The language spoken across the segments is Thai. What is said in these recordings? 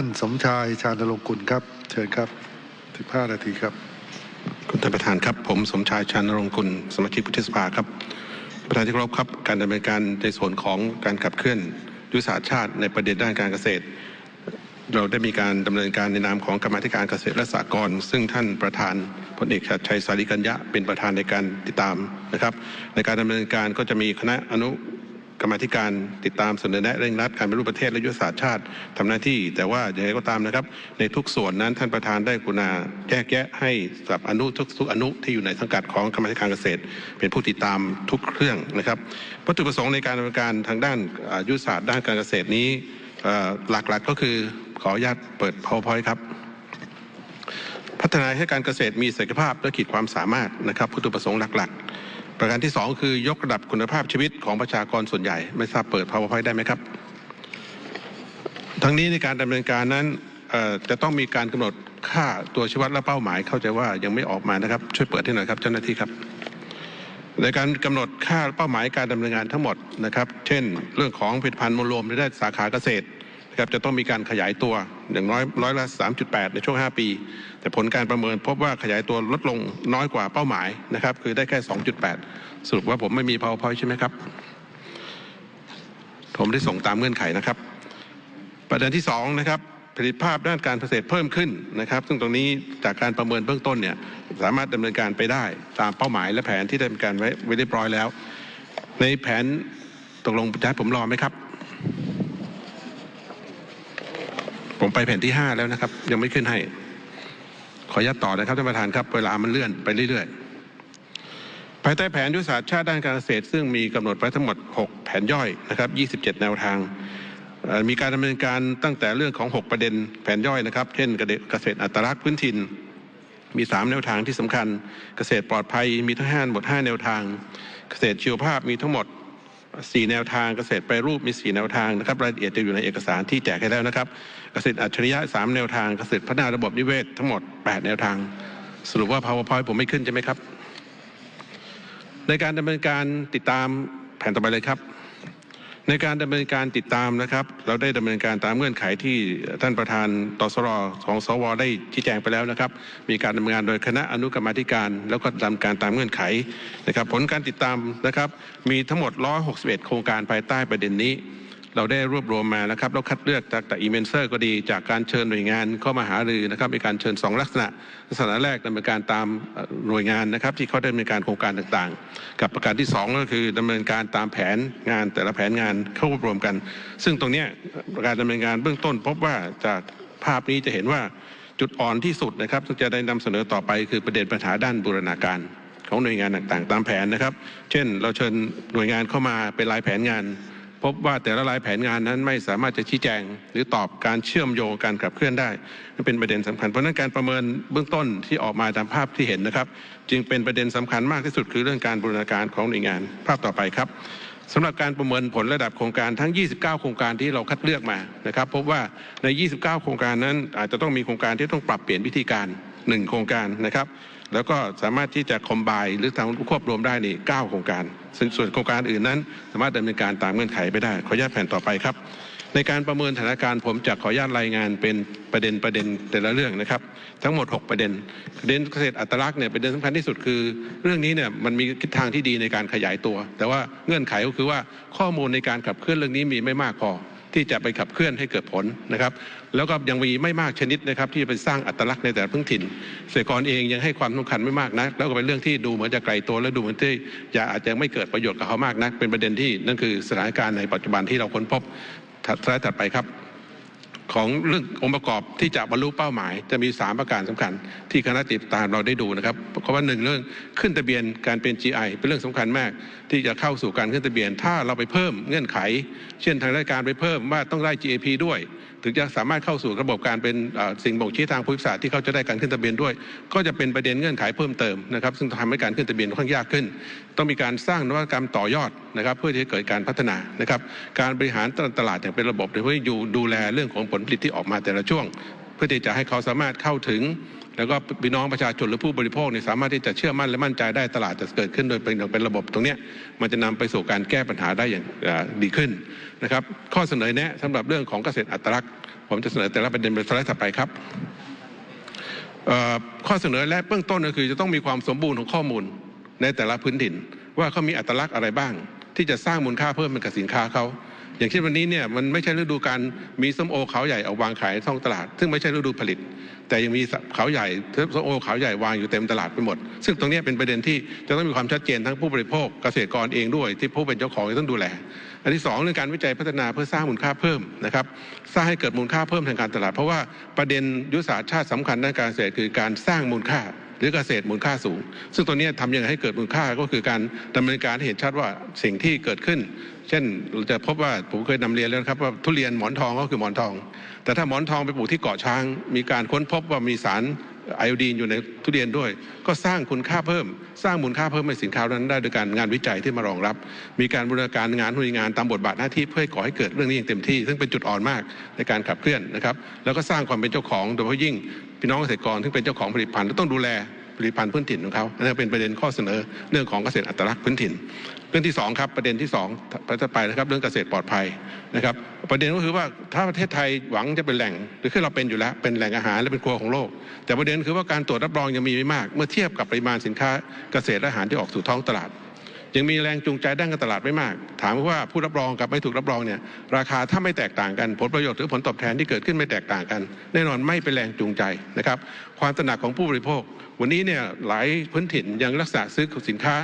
ท่านสมชายชาญรงค์กุลครับ เชิญครับ 15 นาทีครับ คุณท่านประธานครับ ผมสมชายชานรงค์กุล สมาชิกวุฒิสภาครับ ประธานที่เคารพครับ การดำเนินการในส่วนของการขับเคลื่อนยุทธศาสตร์ชาติในประเด็นด้านการเกษตร เราได้มีการดำเนินการในนามของกรรมธิการเกษตรและสหกรณ์ซึ่งท่านประธานพลเอกชัดชัยสาริกัญญะเป็นประธานในการติดตามนะครับ ในการดำเนินการก็จะมีคณะอนุ กรรมธิการติดตามเสนอแนะเร่งรัดการปฏิรูปประเทศและยุทธศาสตร์ชาติทำหน้าที่ แต่ว่าอย่างไรก็ตามนะครับ ในทุกส่วนนั้นท่านประธานได้กรุณาแยกแยะให้สำหรับอนุทุกทุกอนุที่อยู่ในสังกัดของกรรมธิการเกษตร เป็นผู้ติดตามทุกเรื่องนะครับวัตถุประสงค์ในการดำเนินการทางด้านยุทธศาสตร์ด้านการเกษตรนี้หลักๆก็คือขออนุญาตเปิด powerpoint ครับพัฒนาให้การเกษตรมีศักยภาพและขีดความสามารถนะครับวัตถุประสงค์หลักๆ ประการที่2คือยกระดับคุณภาพชีวิตของประชากรส่วนใหญ่ไม่ทราบเปิด powerpoint ได้ไหมครับ ทั้งนี้ในการดำเนินการนั้นจะต้องมีการกำหนดค่าตัวชี้วัดและเป้าหมาย เข้าใจว่ายังไม่ออกมานะครับ ช่วยเปิดให้หน่อยครับเจ้าหน้าที่ครับ ในการกำหนดค่าเป้าหมายการดำเนินงานทั้งหมดนะครับ เช่น เรื่องของผลิตภัณฑ์มวลรวมในด้านสาขาเกษตร จะต้องมีการขยายตัวอย่างน้อยร้อยละ3.8 ในช่วง 5 ปี แต่ผลการประเมินพบว่าขยายตัวลดลงน้อยกว่าเป้าหมายนะครับคือได้แค่ 2.8 สรุปว่าผมไม่มี powerpoint ใช่ไหมครับ ผมได้ส่งตามเงื่อนไขนะครับ ประเด็นที่สองนะครับผลิตภาพด้านการเกษตรเพิ่มขึ้นนะครับ ซึ่งตรงนี้จากการประเมินเบื้องต้นเนี่ยสามารถดำเนินการไปได้ตามเป้าหมายและแผนที่ได้มีการไว้ไว้เรียบร้อยแล้ว ในแผนตกลงจะให้ผมรอไหมครับ ผมไปแผ่นที่ห้าแล้วนะครับ ยังไม่ขึ้นให้ ขออนุญาตต่อนะครับท่านประธานครับ เวลามันเลื่อนไปเรื่อยๆ ภายใต้แผนยุทธศาสตร์ชาติด้านการเกษตร ซึ่งมีกำหนดไว้ทั้งหมด 6 แผนย่อยนะครับ27 แนวทาง มีการดำเนินการตั้งแต่เรื่องของ 6 ประเด็นแผนย่อยนะครับ เช่นเกษตรอัตลักษณ์พื้นถิ่นมี 3 แนวทางที่สำคัญ เกษตรปลอดภัยมีทั้งห้าหมด 5 แนวทาง เกษตรชีวภาพมีทั้งหมด สี่แนวทางเกษตรแปรรูปมีสี่แนวทางนะครับรายละเอียดจะอยู่ในเอกสารที่แจกให้แล้วนะครับ เกษตรอัจฉริยะสามแนวทางเกษตรพัฒนาระบบนิเวศทั้งหมด 8 แนวทาง สรุปว่า powerpoint ผมไม่ขึ้นใช่ไหมครับ ในการดำเนินการติดตามแผนต่อไปเลยครับ ในการดำเนินการติดตามนะครับ เราได้ดำเนินการตามเงื่อนไขที่ท่านประธานตสรของสวได้ชี้แจงไปแล้วนะครับ มีการดำเนินงานโดยคณะอนุกรรมธิการ แล้วก็ดำการตามเงื่อนไขนะครับ ผลการติดตามนะครับ มีทั้งหมด 161 โครงการภายใต้ประเด็นนี้ เราได้รวบรวมมานะครับแล้วคัดเลือกจากแต่อีเมนเซอร์ก็ดี จากการเชิญหน่วยงานเข้ามาหารือนะครับมีการเชิญสองลักษณะ ลักษณะแรกดำเนินการตามหน่วยงานนะครับที่เขาดำเนินการโครงการต่างๆ กับประการที่สองก็คือดำเนินการตามแผนงานแต่ละแผนงานเข้ารวบรวมกัน ซึ่งตรงนี้การดำเนินงานเบื้องต้น พบว่าจากภาพนี้จะเห็นว่าจุดอ่อนที่สุดนะครับซึ่จะได้นำเสนอต่อไปคือประเด็นปัญหาด้านบูรณาการของหน่วยงานต่างๆ ตามแผนนะครับ เช่น เราเชิญหน่วยงานเข้ามาเป็นรายแผนงาน พบว่าแต่ละรายแผนงานนั้นไม่สามารถจะชี้แจง หรือตอบการเชื่อมโยงการขับเคลื่อนได้นั่นเป็นประเด็นสำคัญเพราะนั้นการประเมินเบื้องต้นที่ออกมาตามภาพที่เห็นนะครับ จึงเป็นประเด็นสำคัญมากที่สุดคือเรื่องการบูรณาการของหน่วยงานภาพต่อไปครับ สำหรับการประเมินผลระดับโครงการทั้ง 29 โครงการที่เราคัดเลือกมานะครับพบว่าใน 29 โครงการนั้นอาจจะต้องมีโครงการที่ต้องปรับเปลี่ยนวิธีการ 1 โครงการนะครับ แล้วก็สามารถที่จะคอมไบหรือทำควบรวมได้นี่9โครงการ ซึ่งส่วนโครงการอื่นนั้น สามารถดำเนินการตามเงื่อนไขไปได้ ขออนุญาตแผ่นต่อไปครับ ในการประเมินสถานการณ์ผมจะขออนุญาตรายงานเป็นประเด็นประเด็นแต่ละเรื่องนะครับ ทั้งหมด 6 ประเด็นประเด็นเกษตรอัตลักษณ์เนี่ยประเด็นสำคัญที่สุดคือ เรื่องนี้เนี่ยมันมีทิศทางที่ดีในการขยายตัว แต่ว่าเงื่อนไขก็คือว่าข้อมูลในการขับเคลื่อนเรื่องนี้มีไม่มากพอที่จะไปขับเคลื่อนให้เกิดผลนะครับ แล้วก็ยังมีไม่มากชนิดนะครับที่จะไปสร้างอัตลักษณ์ในแต่ละพื้นถิ่นเกษตรกรเองยังให้ความสำคัญไม่มากนักแล้วก็เป็นเรื่องที่ดูเหมือนจะไกลตัวและดูเหมือนที่จะอาจจะไม่เกิดประโยชน์กับเขามากนักเป็นประเด็นที่นั่นคือสถานการณ์ในปัจจุบันที่เราค้นพบ สไลด์ถัดไปครับ ของเรื่ององค์ประกอบที่จะบรรลุเป้าหมาย จะมี 3 ประการสำคัญ ที่คณะติดตามเราได้ดูนะครับเพราะว่าหนึ่งเรื่องขึ้นทะเบียนการเป็น GI เป็นเรื่องสำคัญมาก ที่จะเข้าสู่การขึ้นทะเบียน ถ้าเราไปเพิ่มเงื่อนไข เช่นทางราชการไปเพิ่มว่าต้องได้ GAP ด้วย ถึงจะสามารถเข้าสู่ระบบการเป็นสิ่งบ่งชี้ทางภูมิศาสตร์ที่เขาจะได้การขึ้นทะเบียนด้วย ก็จะเป็นประเด็นเงื่อนไขเพิ่มเติมนะครับซึ่งทำให้การขึ้นทะเบียนค่อนข้างยากขึ้น ต้องมีการสร้างนวัตกรรมต่อยอดนะครับเพื่อที่จะเกิดการพัฒนานะครับการบริหารตลาดอย่างเป็นระบบโดยเพื่ออยู่ดูแลเรื่องของผลผลิตที่ออกมาแต่ละช่วง พื่อที่จะให้เขาสามารถเข้าถึง แล้วก็พี่น้องประชาชนหรือผู้บริโภคเนี่ยสามารถที่จะเชื่อมั่นและมั่นใจได้ตลาดจะเกิดขึ้นโดยเป็นเป็นระบบตรงนี้มันจะนำไปสู่การแก้ปัญหาได้อย่างดีขึ้นนะครับข้อเสนอแนะสำหรับเรื่องของเกษตรอัตลักษณ์ ผมจะเสนอแต่ละประเด็นเป็นสไลด์ถัดไปครับข้อเสนอและเบื้องต้นก็คือจะต้องมีความสมบูรณ์ของข้อมูลในแต่ละพื้นถิ่น ว่าเขามีอัตลักษณ์อะไรบ้าง ที่จะสร้างมูลค่าเพิ่มเป็นกับสินค้าเขา อย่างเช่นวันนี้เนี่ยมันไม่ใช่ฤดูการมีส้มโอเขาใหญ่เอาวางขายท้องตลาด ซึ่งไม่ใช่ฤดูผลิต แต่ยังมีเขาใหญ่ส้มโอเขาใหญ่วางอยู่เต็มตลาดไปหมด ซึ่งตรงนี้เป็นประเด็นที่จะต้องมีความชัดเจนทั้งผู้บริโภคเกษตรกรเองด้วย ที่ผู้เป็นเจ้าของต้องดูแล อันที่สองเรื่องการวิจัยพัฒนาเพื่อสร้างมูลค่าเพิ่มนะครับสร้างให้เกิดมูลค่าเพิ่มทางการตลาด เพราะว่าประเด็นยุทธศาสตร์ชาติสำคัญด้านการเกษตรคือการสร้างมูลค่า หรือเกษตรมูลค่าสูง ซึ่งตัวนี้ทำยังไงให้เกิดมูลค่าก็คือการดำเนินการให้เห็นชัดว่าสิ่งที่เกิดขึ้น เช่นเราจะพบว่าผมเคยนำเรียนแล้วครับว่าทุเรียนหมอนทองก็คือหมอนทอง แต่ถ้าหมอนทองไปปลูกที่เกาะช้าง มีการค้นพบว่ามีสารไอโอดีนอยู่ในทุเรียนด้วย ก็สร้างคุณค่าเพิ่ม สร้างมูลค่าเพิ่มให้สินค้านั้นได้โดยการงานวิจัยที่มารองรับ มีการบูรณาการงานหน่วยงานตามบทบาทหน้าที่เพื่อก่อให้เกิดเรื่องนี้อย่างเต็มที่ ซึ่งเป็นจุดอ่อนมากในการขับเคลื่อนนะครับ แล้วก็สร้างความเป็นเจ้าของโดยเฉพาะยิ่ง พี่น้องเกษตรกรที่เป็นเจ้าของผลิตภัณฑ์ต้องดูแลผลิตภัณฑ์พื้นถิ่นของเขาอันนั้นเป็นประเด็นข้อเสนอเรื่องของเกษตรอัตลักษณ์พื้นถิ่น เรื่องที่สองครับประเด็นที่สองไปต่อไปนะครับเรื่องเกษตรปลอดภัยนะครับประเด็นก็คือว่าถ้าประเทศไทยหวังจะเป็นแหล่งหรือคือเราเป็นอยู่แล้วเป็นแหล่งอาหารและเป็นครัวของโลก แต่ประเด็นคือว่าการตรวจรับรองยังมีไม่มาก เมื่อเทียบกับปริมาณสินค้าเกษตรและอาหารที่ออกสู่ท้องตลาด ยังมีแรงจูงใจด้านการตลาดไม่มาก ถามว่าผู้รับรองกับไม่ถูกรับรองเนี่ยราคาถ้าไม่แตกต่างกันผลประโยชน์หรือผลตอบแทนที่เกิดขึ้นไม่แตกต่างกัน แน่นอนไม่เป็นแรงจูงใจนะครับความตระหนักของผู้บริโภค วันนี้เนี่ยหลายพื้นถิ่นยังรักษาซื้อสินค้า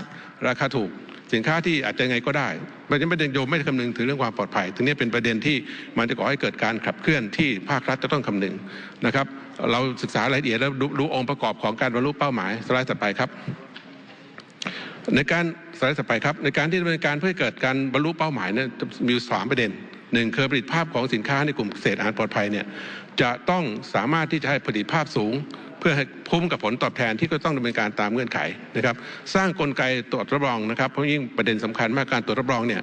ราคาถูกสินค้าที่อาจจะไงก็ได้มันจะไม่ได้โยมไม่คำนึงถึงเรื่องความปลอดภัยตรงนี้เป็นประเด็นที่มันจะก่อให้เกิดการขับเคลื่อนที่ภาครัฐจะต้องคำนึงนะครับ เราศึกษารายละเอียดแล้วรู้องค์ประกอบของการบรรลุเป้าหมายสไลด์ถัดไปครับ ในการ สไลด์ต่อไปครับ ในการที่ดำเนินการเพื่อเกิดการบรรลุเป้าหมายเนี่ยมีสามประเด็นหนึ่งคือผลิตภาพของสินค้าในกลุ่มเกษตรอาหารปลอดภัยเนี่ยจะต้องสามารถที่จะให้ผลิตภาพสูง พื่อให้คุ้มกับผลตอบแทนที่ก็ต้องดำเนินการตามเงื่อนไขนะครับสร้างกลไกตรวจรับรองนะครับเพราะยิ่งประเด็นสำคัญมากการตรวจรับรองเนี่ย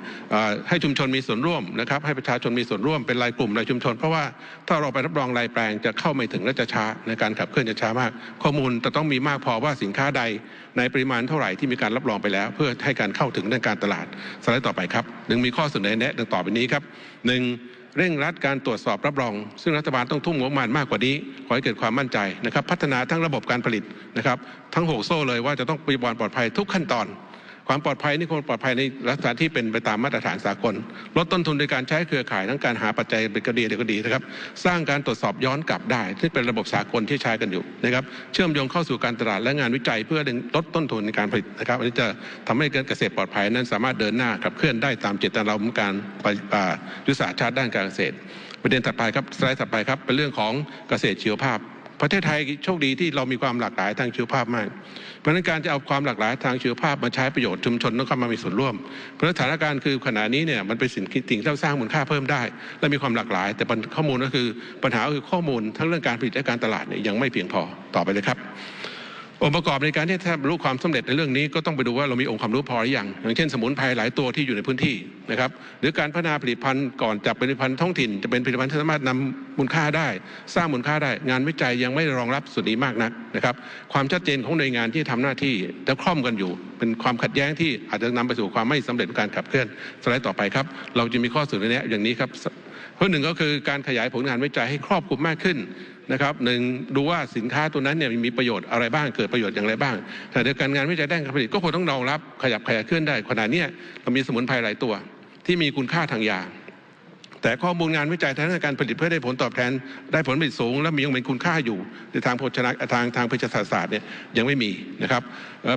ให้ชุมชนมีส่วนร่วมนะครับให้ประชาชนมีส่วนร่วมเป็นรายกลุ่มรายชุมชน เพราะว่าถ้าเราไปรับรองรายแปลงจะเข้าไม่ถึงและจะช้าในการขับเคลื่อนจะช้ามาก ข้อมูลจะต้องมีมากพอว่าสินค้าใดในปริมาณเท่าไหร่ที่มีการรับรองไปแล้ว เพื่อให้การเข้าถึงในการตลาดสไลด์ต่อไปครับหนึ่งมีข้อเสนอแนะดังต่อไปนี้ครับหนึ่ง เร่งรัดการตรวจสอบรับรอง ซึ่งรัฐบาลต้องทุ่มงบประมาณมากกว่านี้ ขอให้เกิดความมั่นใจนะครับ พัฒนาทั้งระบบการผลิตนะครับ ทั้งหกโซ่เลยว่าจะต้องปฏิบัติปลอดภัยทุกขั้นตอน ความปลอดภัยนี่ควรปลอดภัยในลักษณะที่เป็นไปตามมาตรฐานสากล ลดต้นทุนโดยการใช้เครือข่ายทั้งการหาปัจจัยเป็นกรดีเดก็ดีนะครับ สร้างการตรวจสอบย้อนกลับได้ซึ่เป็นระบบสากลที่ใช้กันอยู่นะครับ เชื่อมโยงเข้าสู่การตลาดและงานวิจัยเพื่อลดต้นทุนในการผลิตนะครับ อันนี้จะทำให้เกิดเกษตรปลอดภัยนั้นสามารถเดินหน้าขับเคลื่อนได้ตามเจตนารมณ์ของการปฏิอ่ายุทธศาสตร์ชาติด้านการเกษตร ประเด็นถัดไปครับสไลด์ถัดไปครับเป็นเรื่องของเกษตรชีวภาพ ประเทศไทยโชคดีที่เรามีความหลากหลายทางชีวภาพมาก เพราะนั้นการจะเอาความหลากหลายทางชีวภาพมาใช้ประโยชน์ชุมชนต้องเข้ามามีส่วนร่วม เพราะสถานการณ์คือขณะนี้เนี่ยมันเป็นสิ่งที่สิ่งที่เราสร้างมูลค่าเพิ่มได้ และมีความหลากหลาย แต่ข้อมูลก็คือปัญหาคือข้อมูลทั้งเรื่องการผลิตและการตลาดเนี่ยยังไม่เพียงพอต่อไปเลยครับ ประกอบในการที่จะบรรลุความสำเร็จในเรื่องนี้ก็ต้องไปดูว่าเรามีองค์ความรู้พอหรือยังอย่างเช่นสมุนไพรหลายตัวที่อยู่ในพื้นที่นะครับหรือการพัฒนาผลิตภัณฑ์ก่อนจับผลิตภัณฑ์ท้องถิ่น จะเป็นผลิตภัณฑ์ที่สามารถนำมูลค่าได้ สร้างมูลค่าได้ งานวิจัยยังไม่รองรับส่วนนี้มากนักนะครับความชัดเจนของหน่วยงานที่ทำหน้าที่จะคล่อมกันอยู่ เป็นความขัดแย้งที่อาจจะนำไปสู่ความไม่สำเร็จของการขับเคลื่อนสไลด์ต่อไปครับเราจะมีข้อเสนอแนะอย่างนี้ครับข้อหนึ่งก็คือการขยายผลงานวิจัยให้ครอบคลุมมากขึ้น นะครับหนึ่งดูว่าสินค้าตัวนั้นเนี่ยมีประโยชน์อะไรบ้างเกิดประโยชน์อย่างไรบ้างแต่เดียวกันงานวิจัยด้านการผลิตก็ควรต้องรองรับขยับขยายเคลื่อนได้ขณะนี้เรามีสมุนไพรหลายตัวที่มีคุณค่าทางยา แต่ข้อมูลงานวิจัยทางด้านการผลิตเพื่อได้ผลตอบแทนได้ผลผลิตสูง และมียังเป็นคุณค่าอยู่ในทางโภชนาทางทางเภสัชศาสตร์เนี่ยยังไม่มีนะครับ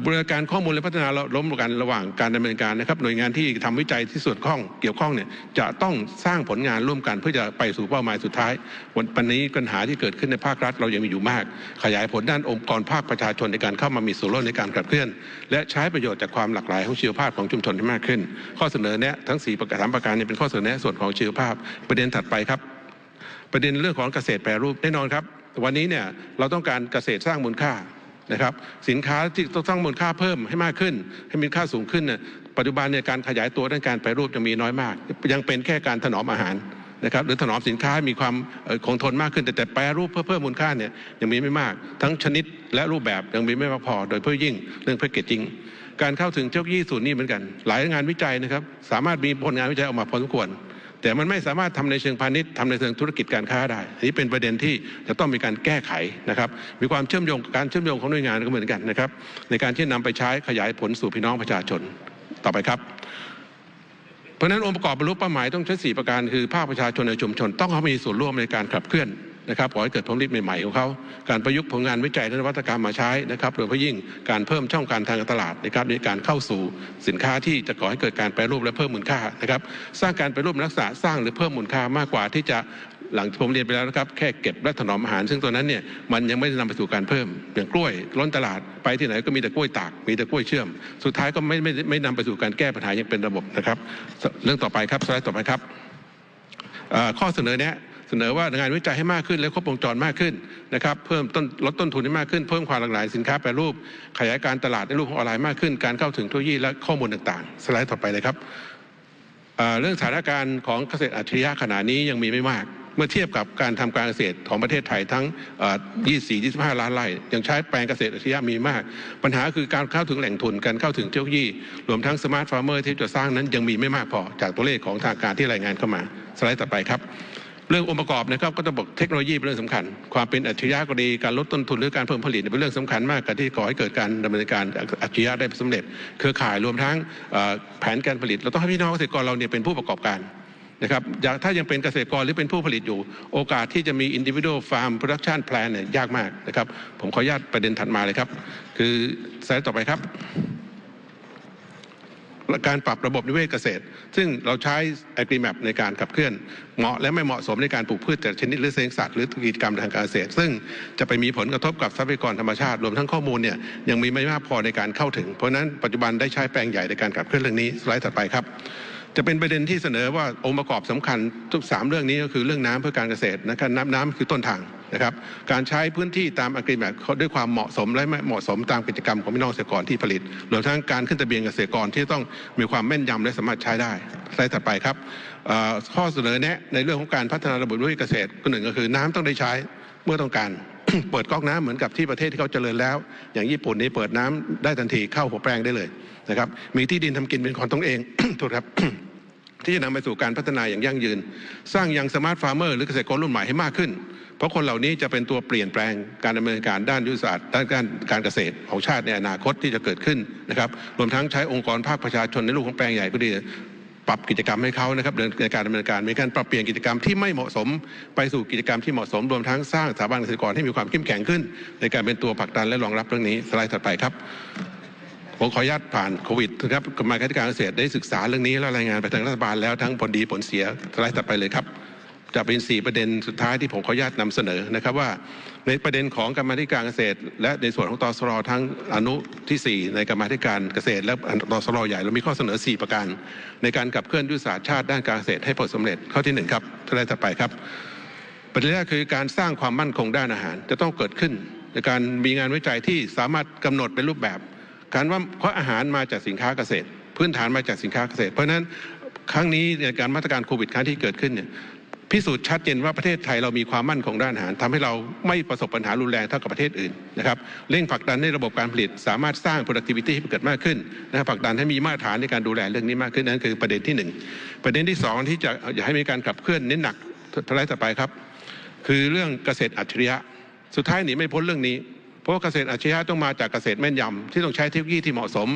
บริการข้อมูลและพัฒนาล้มกันระหว่างการดำเนินการนะครับหน่วยงานที่ทำวิจัยที่ส่วนข้องเกี่ยวข้องเนี่ยจะต้องสร้างผลงานร่วมกันเพื่อจะไปสู่เป้าหมายสุดท้ายวันปันนี้ปัญหาที่เกิดขึ้นในภาครัฐเรายังมีอยู่มาก ขยายผลด้านองค์กรภาคประชาชนในการเข้ามามีส่วนร่วมในการขับเคลื่อน และใช้ประโยชน์จากความหลากหลายของชีวภาพของชุมชนให้มากขึ้น ข้อเสนอแนะทั้ง4ประการประการเนี่ยเป็นข้อเสนอแนะส่วนของชีวภาพประเด็นถัดไปครับ ประเด็นเรื่องของเกษตรแปรรูปแน่นอนครับ วันนี้เนี่ยเราต้องการเกษตรสร้างมูลค่านะครับ สินค้าที่ต้องสร้างมูลค่าเพิ่มให้มากขึ้น ให้มีค่าสูงขึ้นเนี่ยปัจจุบันเนี่ยการขยายตัวด้านการแปรรูปยังมีน้อยมาก ยังเป็นแค่การถนอมอาหารนะครับหรือถนอมสินค้าให้มีความคงทนมากขึ้น แต่แต่แปรรูปเพื่อเพิ่มมูลค่าเนี่ยยังมีไม่มาก ทั้งชนิดและรูปแบบยังมีไม่มากพอ โดยเฉพาะยิ่งเรื่องแพคเกจจิ้งการเข้าถึงเทคโนโลยีสูตรนี้เหมือนกัน หลายงานวิจัยนะครับ สามารถมีผลงานวิจัยออกมาพอสมควร แต่มันไม่สามารถทำในเชิงพาณิชย์ทำในเชิงธุรกิจการค้าได้นี้เป็นประเด็นที่จะต้องมีการแก้ไขนะครับ มีความเชื่อมโยงการเชื่อมโยงของหน่วยงานก็เหมือนกันนะครับ ในการที่นำไปใช้ขยายผลสู่พี่น้องประชาชนต่อไปครับเพราะฉะนั้นองค์ประกอบบรรลุเป้าหมายต้องใช้สี่ประการคือภาคประชาชนในชุมชน ต้องเขามีส่วนร่วมในการขับเคลื่อน นะครับขอให้เกิดผลผลิตใหม่ๆของเขา การประยุกต์ผลงานวิจัยและนวัตกรรมมาใช้นะครับโดยเฉพาะยิ่งการเพิ่มช่องการทางตลาดนะครับในการเข้าสู่สินค้าที่จะก่อให้เกิดการแปรรูปและเพิ่มมูลค่านะครับสร้างการแปรรูปลักษณะสร้างหรือเพิ่มมูลค่ามากกว่าที่จะหลังผมเรียนไปแล้วนะครับแค่เก็บและถนอมอาหาร ซึ่งตัวนั้นเนี่ยมันยังไม่ได้นำไปสู่การเพิ่ม อย่างกล้วยล้นตลาดไปที่ไหนก็มีแต่กล้วยตากมีแต่กล้วยเชื่อม สุดท้ายก็ไม่ไม่ไม่นำไปสู่การแก้ปัญหาอย่างเป็นระบบนะครับ เรื่องต่อไปครับสไลด์ต่อไปครับข้อเสนอแนะ เสนอว่างานวิจัยให้มากขึ้นและครบวงจรมากขึ้นนะครับเพิ่มต้นลดต้นทุนให้มากขึ้นเพิ่มความหลากหลายสินค้าแปรรูป ขยายการตลาดในรูปของออนไลน์มากขึ้น การเข้าถึงเทคโนโลยีและข้อมูลต่างๆ สไลด์ต่อไปเลยครับเรื่องสถานการณ์ของเกษตรอัจฉริยะขณะนี้ยังมีไม่มาก เมื่อเทียบกับการทำการเกษตรของประเทศไทยทั้ง 24 25 ล้านไร่ยังใช้แปลงเกษตรอัจฉริยะมีมาก ปัญหาคือการเข้าถึงแหล่งทุนการเข้าถึงเทคโนโลยี รวมทั้งสมาร์ทฟาร์มเมอร์ที่จะสร้างนั้นยังมีไม่มากพอจากตัวเลขของทางการที่รายงานเข้ามา สไลด์ต่อไปครับ ององค์ประกอบนะครับก็ต้องบอกเทคโนโลยีเป็นเรื่องสำคัญ ความเป็นอัจฉริยะก็ดีการลดต้นทุนหรือการเพิ่มผลิตเป็นเรื่องสำคัญมากกับที่ก่อให้เกิดการดำเนินการอัจฉริยะได้สำเร็จ เครือข่ายรวมทั้งแผนการผลิต เราต้องให้พี่น้องเกษตรกรเราเนี่ยเป็นผู้ประกอบการนะครับถ้ายังเป็นเกษตรกรหรือเป็นผู้ผลิตอยู่ โอกาสที่จะมี individual farm production plan เนี่ยยากมากนะครับผมขออนุญาตประเด็นถัดมาเลยครับ คือสไลด์ต่อไปครับ การปรับระบบนิเวศเกษตร ซึ่งเราใช้แอคลีแมปในการขับเคลื่อน เหมาะและไม่เหมาะสมในการปลูกพืชแต่ชนิดหรือเลี้ยงสัตว์หรือกิจกรรมทางการเกษตร ซึ่งจะไปมีผลกระทบกับทรัพยากรธรรมชาติ รวมทั้งข้อมูลเนี่ยยังมีไม่มากพอในการเข้าถึง เพราะฉะนั้นปัจจุบันได้ใช้แปลงใหญ่ในการขับเคลื่อนเรื่องนี้สไลด์ถัดไปครับ จะเป็นประเด็นที่เสนอว่าองค์ประกอบสำคัญทุกสามเรื่องนี้ก็คือเรื่องน้ำเพื่อการเกษตรนะครับน้ำน้ำคือต้นทางนะครับ การใช้พื้นที่ตามอักริแบบด้วยความเหมาะสมและไม่เหมาะสมตามกิจกรรมของพี่น้องเกษตรกรที่ผลิตรวมทั้งการขึ้นทะเบียนเกษตรกรที่ต้องมีความแม่นยำและสามารถใช้ได้สไลด์ถัดไปครับข้อเสนอแนะในเรื่องของการพัฒนาระบบนิเวศเกษตรก็หนึ่งก็คือน้ำต้องได้ใช้เมื่อต้องการเปิดก๊อกน้ำเหมือนกับที่ประเทศที่เขาเจริญแล้ว อย่างญี่ปุ่นนี่เปิดน้ำได้ทันทีเข้าหัวแปลงได้เลยนะครับมีที่ดินทำกินเป็นของตนเองโทษครับ ที่จะนำไปสู่การพัฒนาอย่างยั่งยืน สร้างยังสมาร์ทฟาร์มเมอร์หรือเกษตรกรรุ่นใหม่ให้มากขึ้น เพราะคนเหล่านี้จะเป็นตัวเปลี่ยนแปลงการดำเนินการด้านยุทธศาสตร์ด้านการการเกษตรของชาติในอนาคตที่จะเกิดขึ้นนะครับรวมทั้งใช้องค์กรภาคประชาชนในรูปของแปลงใหญ่ก็ดีปรับกิจกรรมให้เขานะครับในการดำเนินการมีการปรับเปลี่ยนกิจกรรมที่ไม่เหมาะสม ไปสู่กิจกรรมที่เหมาะสม รวมทั้งสร้างสถาบันเกษตรกรให้มีความเข้มแข็งขึ้น ในการเป็นตัวผลักดันและรองรับเรื่องนี้สไลด์ถัดไปครับ ผมขออนุญาตผ่านโควิดนะครับกรรมาธิการเกษตรได้ศึกษาเรื่องนี้และรายงานไปทางรัฐบาลแล้วทั้งผลดีผลเสียสไลด์ถัดไปเลยครับจะเป็น 4 ประเด็นสุดท้ายที่ผมขออนุญาตนำเสนอนะครับว่าในประเด็นของกรรมธิการเกษตร และในส่วนของตสรทั้งอนุทีสี่ 4 ในกรรมธิการเกษตร และตสรใหญ่เรามีข้อเสนอ 4 ประการ ในการขับเคลื่อนยุทธศาสตร์ชาติด้านการเกษตรให้ผลสำเร็จข้อที่หนึ่งครับสไลด์ถัดไปครับ ประเด็นแรกคือการสร้างความมั่นคงด้านอาหาร จะต้องเกิดขึ้นในการมีงานวิจัยที่สามารถกำหนดเป็นรูปแบบ การว่าเพราะอาหารมาจากสินค้าเกษตร พื้นฐานมาจากสินค้าเกษตร เพราะฉะนั้นครั้งนี้ในการมาตรการโควิดครั้งที่เกิดขึ้นเนี่ยพิสูจน์ชัดเจนว่าประเทศไทยเรามีความมั่นคงด้านอาหารทำให้เราไม่ประสบปัญหารุนแรงเท่ากับประเทศอื่นนะครับเร่งผลักดันให้ระบบการผลิตสามารถสร้าง productivity ให้เกิดมากขึ้นนะครับผลักดันให้มีมาตรฐานในการดูแลเรื่องนี้มากขึ้นนั่นคือประเด็นที่หนึ่งประเด็นที่สองที่จะอยากให้มีการขับเคลื่อนเน้นหนักทลายต่อไปครับ คือเรื่องเกษตรอัจฉริยะสุดท้ายหนีไม่พ้นเรื่องนี้ เพราะเกษตรอัจฉริยะต้องมาจากเกษตรแม่นยำที่ต้องใช้เทคโนโลยีที่เหมาะสม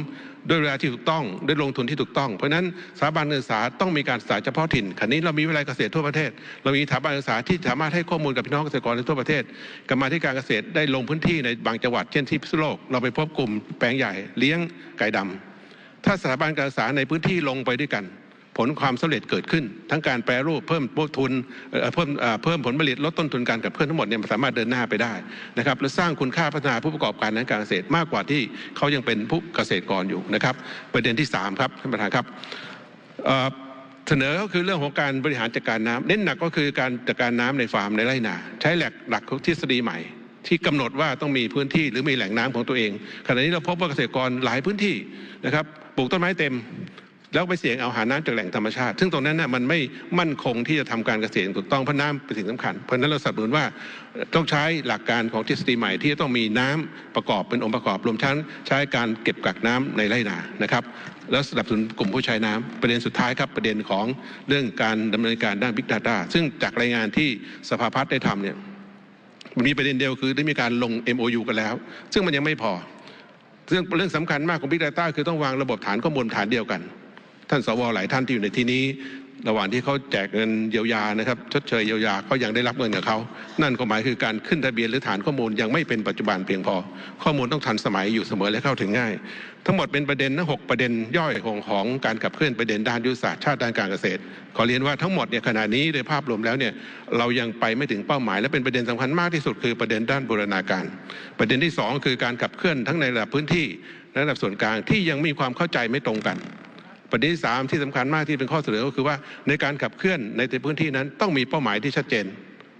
ด้วยเวลาที่ถูกต้องด้วยลงทุนที่ถูกต้อง เพราะฉะนั้นสถาบันการศึกษาต้องมีการศึกษาเฉพาะถิ่นขณะนี้เรามีวิทยาลัยเกษตรทั่วประเทศ เรามีสถาบันการศึกษาที่สามารถให้ข้อมูลกับพี่น้องเกษตรกรในทั่วประเทศกรรมาธิการเกษตรได้ลงพื้นที่ในบางจังหวัดเช่นที่พิษณุโลกเราไปพบกลุ่มแปลงใหญ่เลี้ยงไก่ดำถ้าสถาบันการศึกษาในพื้นที่ลงไปด้วยกัน ผลความสำเร็จเกิดขึ้น ทั้งการแปรรูปเพิ่มต้นทุนเพิ่มเพิ่มผลผลิตลดต้นทุนการกับเพื่อนทั้งหมดเนี่ยมันสามารถเดินหน้าไปได้นะครับและสร้างคุณค่าพัฒนาผู้ประกอบการด้านการเกษตรมากกว่าที่เขายังเป็นผู้เกษตรกรอยู่นะครับ ประเด็นที่สามครับท่านประธานครับเสนอก็คือเรื่องของการบริหารจัดการน้ำเน้นหนักก็คือการจัดการน้ำในฟาร์มในไร่นา ใช้หลักหลักทฤษฎีใหม่ที่กำหนดว่าต้องมีพื้นที่หรือมีแหล่งน้ำของตัวเอง ขณะนี้เราพบว่าเกษตรกรหลายพื้นที่นะครับปลูกต้นไม้เต็ม แล้วไปเสี่ยงเอาหาน้ำจากแหล่งธรรมชาติ ซึ่งตรงนั้นน่ะมันไม่มั่นคงที่จะทำการเกษตรอย่างถูกต้องเพราะน้ำเป็นสิ่งสำคัญ เพราะฉะนั้นเราสนับสนุนว่าต้องใช้หลักการของทฤษฎีใหม่ที่จะต้องมีน้ำประกอบเป็นองค์ประกอบรวมทั้งใช้การเก็บกักน้ำในไร่นานะครับแล้วสนับสนุนกลุ่มผู้ใช้น้ำประเด็นสุดท้ายครับประเด็นของเรื่องการดำเนินการด้าน Big Data ซึ่งจากรายงานที่สภาพัฒน์ได้ทำเนี่ยมันมีประเด็นเดียวคือได้มีการลง MOU กันแล้ว ซึ่งมันยังไม่พอซึ่องเรื่องสำคัญมากของ Big Data คือต้องวางระบบฐานข้อมูลฐานเดียวกัน สวหลายท่านที่อยู่ในที่นี้ ระหว่างที่เขาแจกเงินเยียวยานะครับชดเชยเยียวยาเขายังได้รับเงินกับเขา นั่นก็หมายคือการขึ้นทะเบียนหรือฐานข้อมูลยังไม่เป็นปัจจุบันเพียงพอ ข้อมูลต้องทันสมัยอยู่เสมอและเข้าถึงง่าย ทั้งหมดเป็นประเด็นนะหกประเด็นย่อยของของการขับเคลื่อนประเด็นด้านยุทธศาสตร์ชาติด้านการเกษตร ขอเรียนว่าทั้งหมดเนี่ยขณะนี้โดยภาพรวมแล้วเนี่ยเรายังไปไม่ถึงเป้าหมาย และเป็นประเด็นสำคัญมากที่สุดคือประเด็นด้านบูรณาการ ประเด็นที่สองคือการขับเคลื่อนทั้งในระดับพื้นที่และระดับส่วนกลางที่ยังมีความเข้าใจไม่ตรงกัน ประเด็นที่สามที่สำคัญมากที่เป็นข้อเสนอก็คือว่าในการขับเคลื่อนในพื้นที่นั้นต้องมีเป้าหมายที่ชัดเจน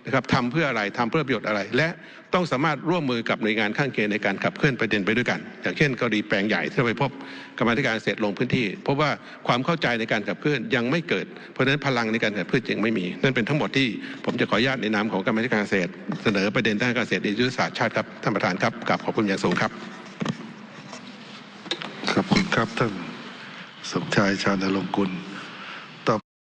นะครับทำเพื่ออะไรทำเพื่อประโยชน์อะไร และต้องสามารถร่วมมือกับหน่วยงานข้างเคียงในการขับเคลื่อนประเด็นไปด้วยกัน อย่างเช่นกรณีแปลงใหญ่ที่เราไปพบกรรมธิการเกษตรลงพื้นที่เพราะว่าความเข้าใจในการขับเคลื่อนยังไม่เกิด เพราะฉะนั้นพลังในการขับเคลื่อนยังไม่มี นั่นเป็นทั้งหมดที่ผมจะขออนุญาตในนามของกรรมธิการเกษตรเสนอประเด็นด้านการเกษตรในยุทธศาสตร์ชาติครับท่านประธานครับกราบขอบคุณอย่างสูงครับขอบคุณครับท่าน สมชายชาญนรงค์กุล